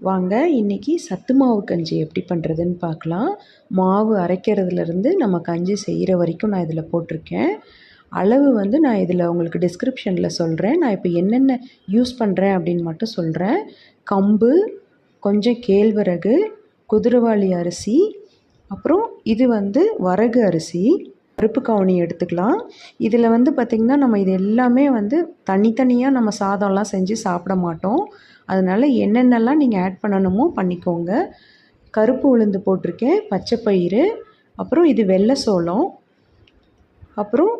வாங்க இன்றைக்கி சத்து மாவு கஞ்சி எப்படி பண்ணுறதுன்னு பார்க்கலாம். மாவு அரைக்கிறதுலேருந்து நம்ம கஞ்சி செய்கிற வரைக்கும் நான் இதில் போட்டிருக்கேன். அளவு வந்து நான் இதில் உங்களுக்கு டிஸ்கிரிப்ஷனில் சொல்கிறேன் நான் இப்போ என்னென்ன யூஸ் பண்ணுறேன் அப்படின்னு மட்டும் சொல்கிறேன் கம்பு கொஞ்சம் கேழ்வரகு குதிரவாளி அரிசி அப்புறம் இது வந்து வரகு அரிசி பருப்பு கவுனி எடுத்துக்கலாம். இதில் வந்து பார்த்திங்கன்னா நம்ம இது எல்லாமே வந்து தனித்தனியாக நம்ம சாதம்லாம் செஞ்சு சாப்பிட மாட்டோம். அதனால் என்னென்னலாம் நீங்கள் ஆட் பண்ணணுமோ பண்ணிக்கோங்க. கருப்பு உளுந்து போட்டிருக்கேன் பச்சை பயிறு அப்புறம் இது வெள்ளை சோளம் அப்புறம்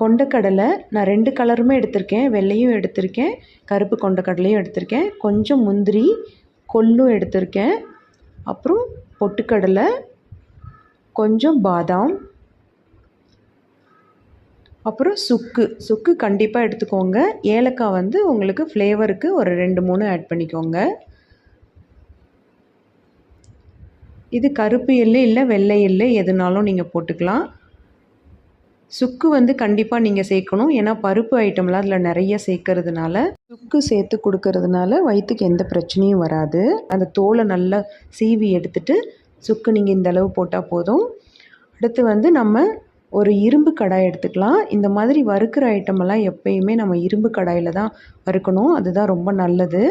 கொண்டக்கடலை. நான் ரெண்டு கலருமே எடுத்திருக்கேன் வெள்ளையும் எடுத்திருக்கேன் கருப்பு கொண்டக்கடலையும் எடுத்திருக்கேன். கொஞ்சம் முந்திரி கொல்லும் எடுத்திருக்கேன். அப்புறம் பொட்டுக்கடலை கொஞ்சம் பாதாம் அப்புறம் சுக்கு. சுக்கு கண்டிப்பாக எடுத்துக்கோங்க. ஏலக்காய் வந்து உங்களுக்கு ஃப்ளேவருக்கு ஒரு ரெண்டு மூணு ஆட் பண்ணிக்கோங்க. இது கருப்பு எள்ளு இல்லை வெள்ளை எள்ளு எதுனாலும் நீங்கள் போட்டுக்கலாம். சுக்கு வந்து கண்டிப்பாக நீங்கள் சேர்க்கணும். ஏன்னா பருப்பு ஐட்டம்லாம் அதில் நிறைய சேர்க்கறதுனால சுக்கு சேர்த்து கொடுக்கறதுனால வயிற்றுக்கு எந்த பிரச்சனையும் வராது. அந்த தோலை நல்லா சீவி எடுத்துட்டு சுக்கு நீங்கள் இந்த அளவு போட்டால் போதும். அடுத்து வந்து நம்ம ஒரு இரும்பு கடாய் எடுத்துக்கலாம். இந்த மாதிரி வறுக்கிற ஐட்டமெல்லாம் எப்பயுமே நம்ம இரும்பு கடாயில் தான் வறுக்கணும். அதுதான் ரொம்ப நல்லது.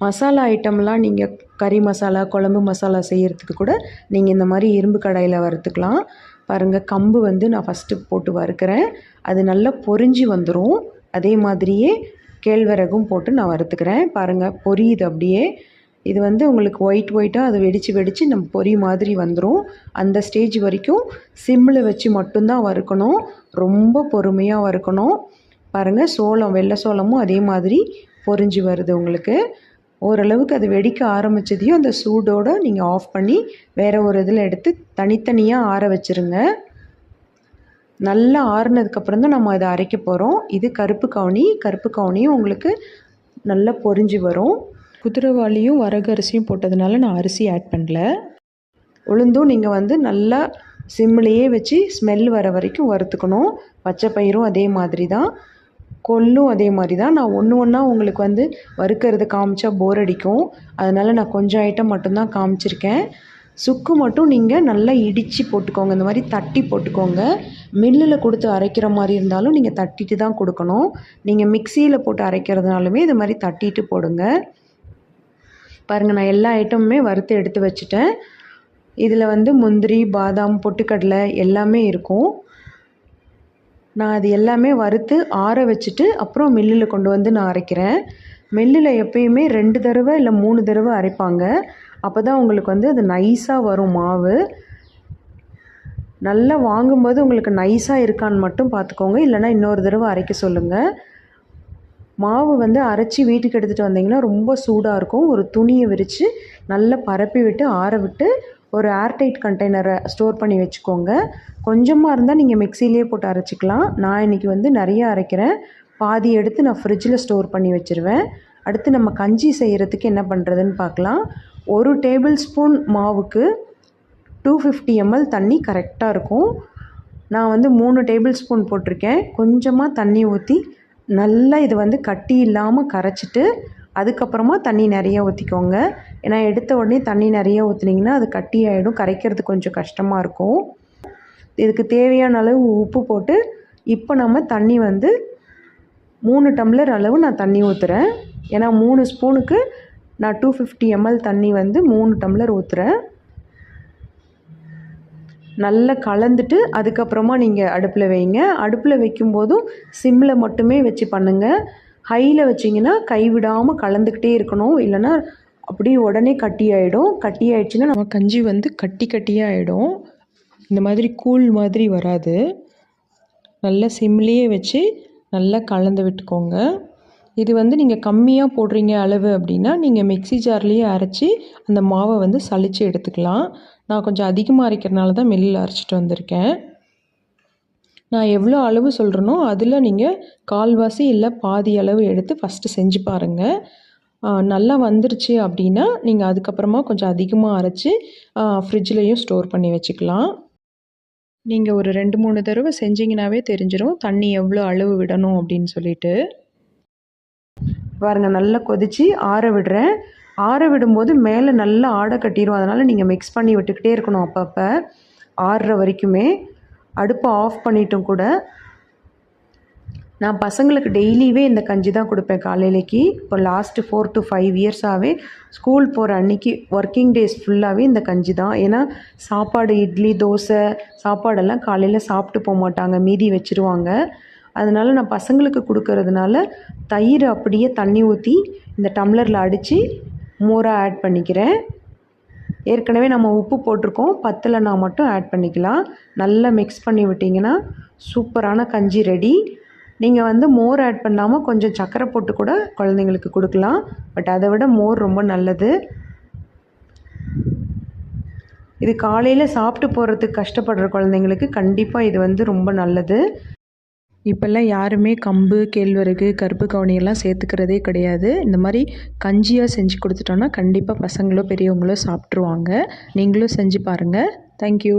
மசாலா ஐட்டம்லாம் நீங்கள் கறி மசாலா குழம்பு மசாலா செய்கிறதுக்கு கூட நீங்கள் இந்த மாதிரி இரும்பு கடாயில் வறுத்துக்கலாம். பாருங்கள் கம்பு வந்து நான் ஃபஸ்ட்டு போட்டு வறுக்கிறேன். அது நல்லா பொரிஞ்சு வந்துடும் அதே மாதிரியே கேழ்வரகும் போட்டு நான் வறுத்துக்கிறேன். பாருங்கள் பொரியுது அப்படியே. இது வந்து உங்களுக்கு ஒயிட் ஒயிட்டாக அது வெடித்து வெடித்து நம்ம பொரி மாதிரி வந்துடும் அந்த ஸ்டேஜ் வரைக்கும் சிம்மில் வச்சு மட்டும்தான் வறுக்கணும். ரொம்ப பொறுமையாக வறுக்கணும். பாருங்கள் சோளம் வெள்ளை சோளமும் அதே மாதிரி பொரிஞ்சு வருது உங்களுக்கு. ஓரளவுக்கு அது வெடிக்க ஆரம்பித்ததையும் அந்த சூடோடு நீங்கள் ஆஃப் பண்ணி வேறு ஒரு இதில் எடுத்து தனித்தனியாக ஆற வச்சுருங்க. நல்லா ஆறுனதுக்கப்புறம் தான் நம்ம அதை அரைக்க போகிறோம் இது கருப்பு கவுனி கருப்பு கவுனியும் உங்களுக்கு நல்லா பொரிஞ்சு வரும். குதிரைவாளியும் வரகு அரிசியும் போட்டதுனால நான் அரிசி ஆட் பண்ணல. உளுந்தும் நீங்கள் வந்து நல்லா சிம்லேயே வச்சு ஸ்மெல் வர வரைக்கும் வறுத்துக்கணும். பச்சை பயிரும் அதே மாதிரி தான் கொல்லும் அதே மாதிரி தான் நான் ஒன்று ஒன்றா உங்களுக்கு வந்து வறுக்கிறது காமிச்சா போர் அடிக்கும். அதனால் நான் கொஞ்சம் ஐட்டம் மட்டும்தான் காமிச்சிருக்கேன். சுக்கு மட்டும் நீங்கள் நல்லா இடித்து போட்டுக்கோங்க. இந்த மாதிரி தட்டி போட்டுக்கோங்க. மில்லில் கொடுத்து அரைக்கிற மாதிரி இருந்தாலும் நீங்கள் தட்டிட்டு தான் கொடுக்கணும். நீங்கள் மிக்சியில் போட்டு அரைக்கிறதுனாலுமே இது மாதிரி தட்டிட்டு போடுங்க. பாருங்கள் நான் எல்லா ஐட்டமுமே வறுத்து எடுத்து வச்சுட்டேன். இதில் வந்து முந்திரி பாதாம் பொட்டுக்கடலை எல்லாமே இருக்கும். நான் அது எல்லாமே வறுத்து ஆற வச்சுட்டு அப்புறம் மில்லில் கொண்டு வந்து நான் அரைக்கிறேன். மில்லில் எப்பயுமே ரெண்டு தடவை இல்லை மூணு தடவை அரைப்பாங்க. அப்போ தான் உங்களுக்கு வந்து அது நைஸாக வரும் மாவு. நல்லா வாங்கும்போது உங்களுக்கு நைஸாக இருக்கான்னு மட்டும் பார்த்துக்கோங்க. இல்லைனா இன்னொரு தடவை அரைக்க சொல்லுங்கள் மாவு வந்து அரைச்சி வீட்டுக்கு எடுத்துகிட்டு வந்தீங்கன்னா ரொம்ப சூடாக இருக்கும். ஒரு துணியை விரித்து நல்லா பரப்பி விட்டு ஆற விட்டு ஒரு ஏர்டைட் கண்டெய்னரை ஸ்டோர் பண்ணி வச்சுக்கோங்க. கொஞ்சமாக இருந்தால் நீங்கள் மிக்சிலே போட்டு அரைச்சிக்கலாம். நான் இன்றைக்கி வந்து நிறைய அரைக்கிறேன். பாதி எடுத்து நான் ஃப்ரிட்ஜில் ஸ்டோர் பண்ணி வச்சுருவேன். அடுத்து நம்ம கஞ்சி செய்கிறதுக்கு என்ன பண்ணுறதுன்னு பார்க்கலாம். ஒரு டேபிள் ஸ்பூன் மாவுக்கு டூ ஃபிஃப்டி எம்எல் தண்ணி கரெக்டாக இருக்கும். நான் வந்து மூணு டேபிள் ஸ்பூன் போட்டிருக்கேன். கொஞ்சமாக தண்ணி ஊற்றி நல்லா இது வந்து கட்டி இல்லாமல் கரைச்சிட்டு அதுக்கப்புறமா தண்ணி நிறைய ஊற்றிக்கோங்க ஏன்னா எடுத்த உடனே தண்ணி நிறைய ஊற்றுனீங்கன்னா அது கட்டி ஆகிடும் கரைக்கிறது கொஞ்சம் கஷ்டமாக இருக்கும். இதுக்கு தேவையான அளவு உப்பு போட்டு இப்போ நம்ம தண்ணி வந்து மூணு டம்ளர் அளவு நான் தண்ணி ஊற்றுறேன் ஏன்னா மூணு ஸ்பூனுக்கு நான் டூ ஃபிஃப்டி எம்எல் தண்ணி வந்து மூணு டம்ளர் ஊற்றுறேன் நல்லா கலந்துட்டு அதுக்கப்புறமா நீங்கள் அடுப்பில் வைங்க. அடுப்பில் வைக்கும்போதும் சிம்மில் மட்டுமே வச்சு பண்ணுங்கள் ஹையில் வச்சிங்கன்னா கைவிடாமல் கலந்துக்கிட்டே இருக்கணும். இல்லைன்னா அப்படியே உடனே கட்டி ஆகிடும் கட்டி ஆகிடுச்சின்னா நம்ம கஞ்சி வந்து கட்டி கட்டியாக ஆகிடும் இந்த மாதிரி கூழ் மாதிரி வராது. நல்லா சிம்லேயே வச்சு நல்லா கலந்து விட்டுக்கோங்க. இது வந்து நீங்கள் கம்மியாக போடுறீங்க அளவு அப்படின்னா நீங்கள் மிக்சி ஜார்லேயே அரைச்சி அந்த மாவை வந்து சளிச்சு எடுத்துக்கலாம். நான் கொஞ்சம் அதிகமாக அரைக்கிறனால தான் மில்லில் அரைச்சிட்டு வந்திருக்கேன். நான் எவ்வளோ அளவு சொல்கிறேனோ அதில் நீங்கள் கால்வாசி இல்லை பாதி அளவு எடுத்து ஃபஸ்ட்டு செஞ்சு பாருங்கள் நல்லா வந்துருச்சு அப்படின்னா நீங்கள் அதுக்கப்புறமா கொஞ்சம் அதிகமாக அரைச்சி ஃப்ரிட்ஜ்லேயும் ஸ்டோர் பண்ணி வச்சுக்கலாம். நீங்கள் ஒரு ரெண்டு மூணு தடவை செஞ்சிங்கனாவே தெரிஞ்சிடும் தண்ணி எவ்வளோ அளவு விடணும் அப்படின்னு சொல்லிட்டு. பாருங்கள் நல்லா கொதித்து ஆற விடுறேன். ஆற விடும்போது மேலே நல்லா ஆடை கட்டிடும் அதனால் நீங்கள் மிக்ஸ் பண்ணி விட்டுக்கிட்டே இருக்கணும் அப்பப்போ. ஆறுற வரைக்குமே. அடுப்பை ஆஃப் பண்ணிட்டும் கூட. நான் பசங்களுக்கு டெய்லியுமே இந்த கஞ்சி தான் கொடுப்பேன் காலையிலைக்கு. இப்போ லாஸ்ட்டு ஃபோர் டு ஃபைவ் இயர்ஸாகவே ஸ்கூல் போகிற அன்னைக்கு ஒர்க்கிங் டேஸ் ஃபுல்லாகவே இந்த கஞ்சி தான். ஏன்னா சாப்பாடு இட்லி தோசை சாப்பாடெல்லாம் காலையில் சாப்பிட்டு போக மாட்டாங்க. மீதி வச்சுருவாங்க. அதனால் நான் பசங்களுக்கு கொடுக்கறதுனால தயிர் அப்படியே தண்ணி ஊற்றி இந்த டம்ளரில் அடித்து மோராக ஆட் பண்ணிக்கிறேன். ஏற்கனவே நம்ம உப்பு போட்டிருக்கோம். பத்தலைனா மட்டும் ஆட் பண்ணிக்கலாம். நல்லா மிக்ஸ் பண்ணி விட்டிங்கன்னா சூப்பரான கஞ்சி ரெடி நீங்கள் வந்து மோர் ஆட் பண்ணாமல் கொஞ்சம் சர்க்கரை போட்டு கூட குழந்தைங்களுக்கு கொடுக்கலாம். பட் அதை விட மோர் ரொம்ப நல்லது. இது காலையில் சாப்பிட்டு போகிறதுக்கு கஷ்டப்படுற குழந்தைங்களுக்கு கண்டிப்பாக இது வந்து ரொம்ப நல்லது. இப்போல்லாம் யாருமே கம்பு கேழ்வரகு கருப்பு கவுனியெல்லாம் சேர்த்துக்கிறதே கிடையாது. இந்த மாதிரி கஞ்சியாக செஞ்சு கொடுத்துட்டோன்னா கண்டிப்பாக பசங்களோ பெரியவங்களோ சாப்பிட்ருவாங்க நீங்களும் செஞ்சு பாருங்கள் தேங்க்யூ